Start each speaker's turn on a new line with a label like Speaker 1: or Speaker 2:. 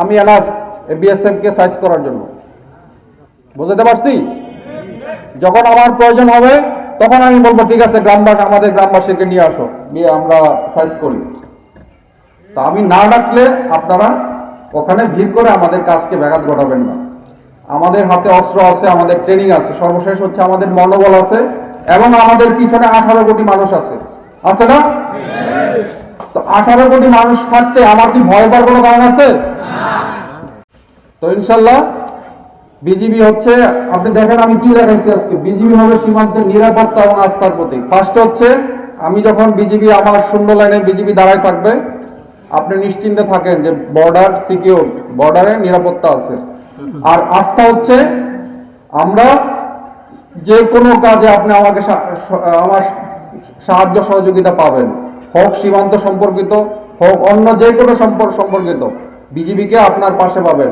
Speaker 1: আমি enough বিএসএফকে size করার জন্য। বুঝতে পারছি? যখন আমার প্রয়োজন হবে, তখন আমি বলব, ঠিক আছে, গ্রামবাসী, আমাদের গ্রামবাসীকে নিয়ে আসো, নিয়ে আমরা সাইজ করি। তা আমি না ডাকলে আপনারা ওখানে ভিড় করে আমাদের কাজকে ব্যাঘাত ঘটাবেন না। আমাদের হাতে অস্ত্র আছে, আমাদের ট্রেনিং আছে, সর্বশেষ হচ্ছে আমাদের মনোবল আছে, এবং আমাদের পিছনে আঠারো কোটি মানুষ আছে। আছে না? তো আঠারো কোটি মানুষ থাকতে আমার কি ভয় পাওয়ার কোনো কারণ আছে? তো ইনশাল্লাহ বিজিবি হচ্ছে, আপনি দেখেন আমি কি দেখাইছি আজকে, বিজিবি হবে সীমান্তের নিরাপত্তা এবং আস্থার প্রতীক। ফার্স্ট হচ্ছে, আমি যখন বিজিবি আমার শূন্য লাইনে বিজিবি দাঁড়ায় থাকবে, আপনি নিশ্চিন্তে থাকেন যে বর্ডার সিকিউর বর্ডারে নিরাপত্তা আছে। আর আস্থা হচ্ছে, আমরা যে কোনো কাজে আপনি আমাকে আমার সাহায্য সহযোগিতা পাবেন। হোক সীমান্ত সম্পর্কিত, হোক অন্য যে কোনো সম্পর্ক সম্পর্কিত, বিজিবিকে আপনার পাশে পাবেন।